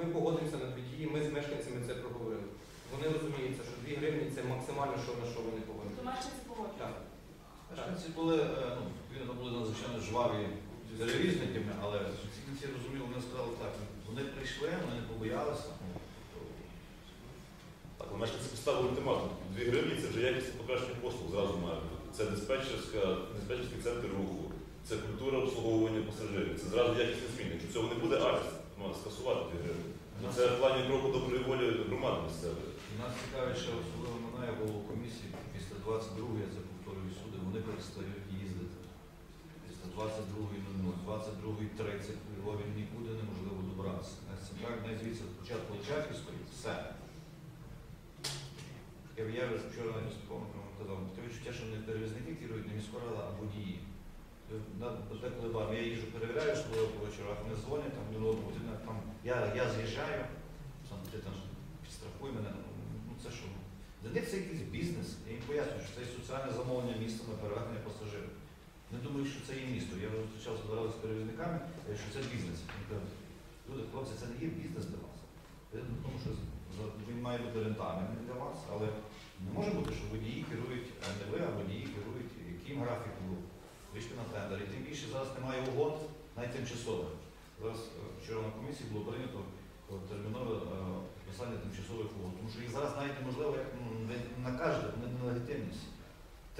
ми погодимося на дві дії, ми з мешканцями це проговорили. Вони розуміються, що 2 гривні це максимально, що на що вони повинні. То мешканці погоджують. Так. Мешканці були, е, ну, відповідно, були надзвичайно жваві перевізниками, але в кінці розуміли, вони сказали так, вони прийшли, вони не побоялися. Так, але мешканці поставили ультиматум. 2 гривні це вже якість покращення послуг зразу має бути. Це диспетчерська, диспетчерський центр руху, це культура обслуговування пасажирів. Це зразу якісні зміни. Якщо цього не буде, акт має скасувати 2 гривні. Ну, Це в плані кроку доброї волі громади місцевої. Нас цікавить, що особливо я голову комісії після 22-ї, я це повторюю суди, вони перестають їздити. Після 22-ї 00, 22-ї 30 у Львові нікуди неможливо добратися. Так, звідси спочатку Чапівської, все. Я, вчора на міському казав, таке відчуття, що не перевізники керують, не міська рада, а водії. Деколи бам, я їжджу, перевіряю, що по вечорах, вони дзвонять, там, один одному, там, я, я з'їжджаю, там, ти там підстрахуй мене, ну це що? Для них це якийсь бізнес, я їм пояснюю, що це соціальне замовлення міста на перевезення пасажирів. Не думаю, що це є місто. Я зустрічався збирався з перевізниками, що це бізнес. Люди, хлопці, це не є бізнес для вас. Ну, Тому що він має бути рентабельним для вас, але не може бути, що водії керують, а не ви, а водії керують яким графіком вийшли на тендер. І тим більше зараз немає угод, навіть тимчасових. Зараз е, вчора на комісії було прийнято е, термінове е, підписання тимчасових угод, тому що їх зараз навіть неможливо як накажете, вони нелегітимність.